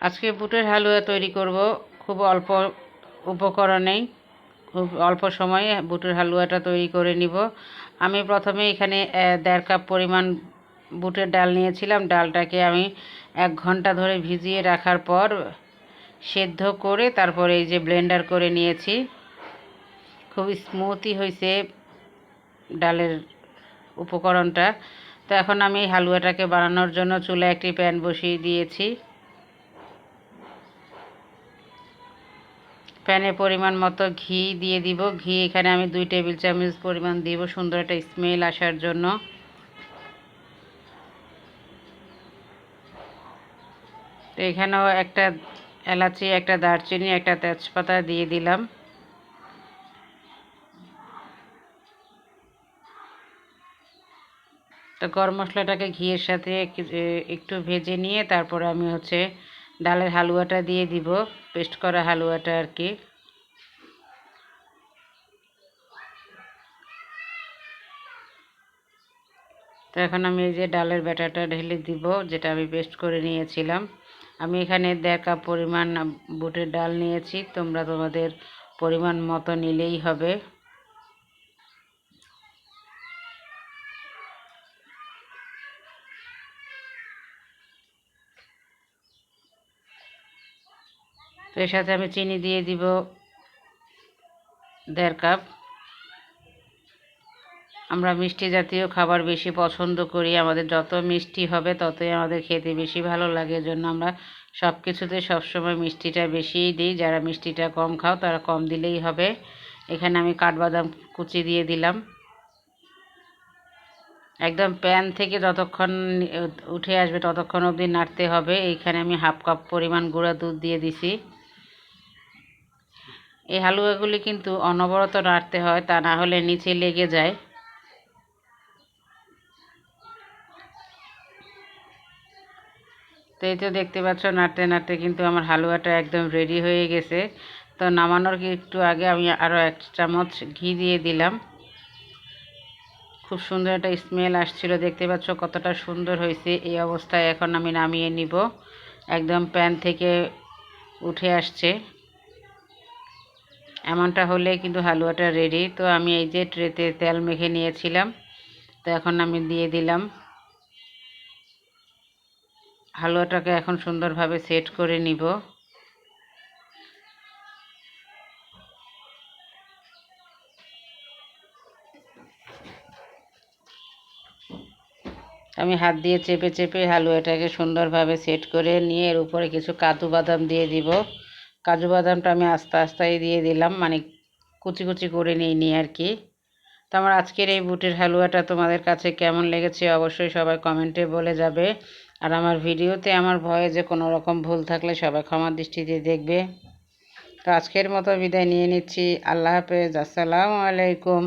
আজকে বুটের হালুয়া তৈরি করব। খুব অল্প উপকরণেই, খুব অল্প সময়ে বুটের হালুয়াটা তৈরি করে নিব। আমি প্রথমে এখানে দেড় কাপ পরিমাণ বুটের ডাল নিয়েছিলাম। ডালটাকে আমি এক ঘণ্টা ধরে ভিজিয়ে রাখার পর সেদ্ধ করে তারপরে এই যে ব্লেন্ডার করে নিয়েছি। খুব স্মুথই হয়েছে ডালের উপকরণটা। তো এখন আমি হালুয়াটাকে বানানোর জন্য চুলায় একটি প্যান বসিয়ে দিয়েছি। প্যানে পরিমাণ মতো ঘি দিয়ে দিব। ঘি এখানে আমি দুই টেবিল চামচ পরিমাণ দিব সুন্দর একটা স্মেল আসার জন্য। এখানেও একটা এলাচি, একটা দারচিনি, একটা তেজপাতা দিয়ে দিলাম। তো গরম মশলাটাকে ঘিয়ের সাথে একটু ভেজে নিয়ে তারপরে আমি হচ্ছে ডালের হালুয়াটা দিয়ে দিব, পেস্ট করা হালুয়াটা আর কি। তো এখন আমি এই যে ডালের ব্যাটারটা ঢেলে দিব, যেটা আমি পেস্ট করে নিয়েছিলাম। আমি এখানে দেড় কাপ পরিমাণ বুটের ডাল নিয়েছি, তোমরা তোমাদের পরিমাণ মতো নিলেই হবে। তো এর সাথে আমি চিনি দিয়ে দিব দেড় কাপ। আমরা মিষ্টি জাতীয় খাবার বেশি পছন্দ করি, আমাদের যত মিষ্টি হবে ততই আমাদের খেতে বেশি ভালো লাগে। জন্য আমরা সব কিছুতে সবসময় মিষ্টিটা বেশিই দিই। যারা মিষ্টিটা কম খাও তারা কম দিলেই হবে। এখানে আমি কাঠবাদাম কুচি দিয়ে দিলাম। একদম প্যান থেকে যতক্ষণ উঠে আসবে ততক্ষণ অবধি নাড়তে হবে। এইখানে আমি হাফ কাপ পরিমাণ গুঁড়া দুধ দিয়ে দিছি। এই হালুয়াগুলি কিন্তু অনবরত নাড়তে হয়, তা না হলে নিচে লেগে যায়। তো এই তো দেখতে পাচ্ছ, নাড়তে নাড়তে কিন্তু আমার হালুয়াটা একদম রেডি হয়ে গেছে। তো নামানোর একটু আগে আমি আরও এক চামচ ঘি দিয়ে দিলাম। খুব সুন্দর একটা স্মেল আসছিল, দেখতে পাচ্ছ কতটা সুন্দর হয়েছে। এই অবস্থায় এখন আমি নামিয়ে নিব। একদম প্যান থেকে উঠে আসছে। এমনটা হলে কিন্তু হালুয়াটা রেডি তো আমি এই যে ট্রেতে তেল মেখে নিয়েছিলাম, তো এখন আমি দিয়ে দিলাম। হালুয়াটাকে এখন সুন্দরভাবে সেট করে নিব। আমি হাত দিয়ে চেপে চেপে হালুয়াটাকে সুন্দরভাবে সেট করে নিয়ে এর উপরে কিছু কাজু বাদাম দিয়ে দিব। কাজু বাদামটা আমি আস্তে আস্তে দিয়ে দিলাম মানে কুচি কুচি করে নিই নি আর কি। তো আমার আজকের এই বুটের হালুয়াটা তোমাদের কাছে কেমন লেগেছে অবশ্যই সবাই কমেন্টে বলে যাবে। আর আমার ভিডিওতে আমার ভয়ে যে কোনো রকম ভুল থাকলে সবাই ক্ষমার দৃষ্টিতে দেখবে। তো আজকের মতো বিদায় নিয়ে নিচ্ছি। আল্লাহ হাফেজ। আসসালামু আলাইকুম।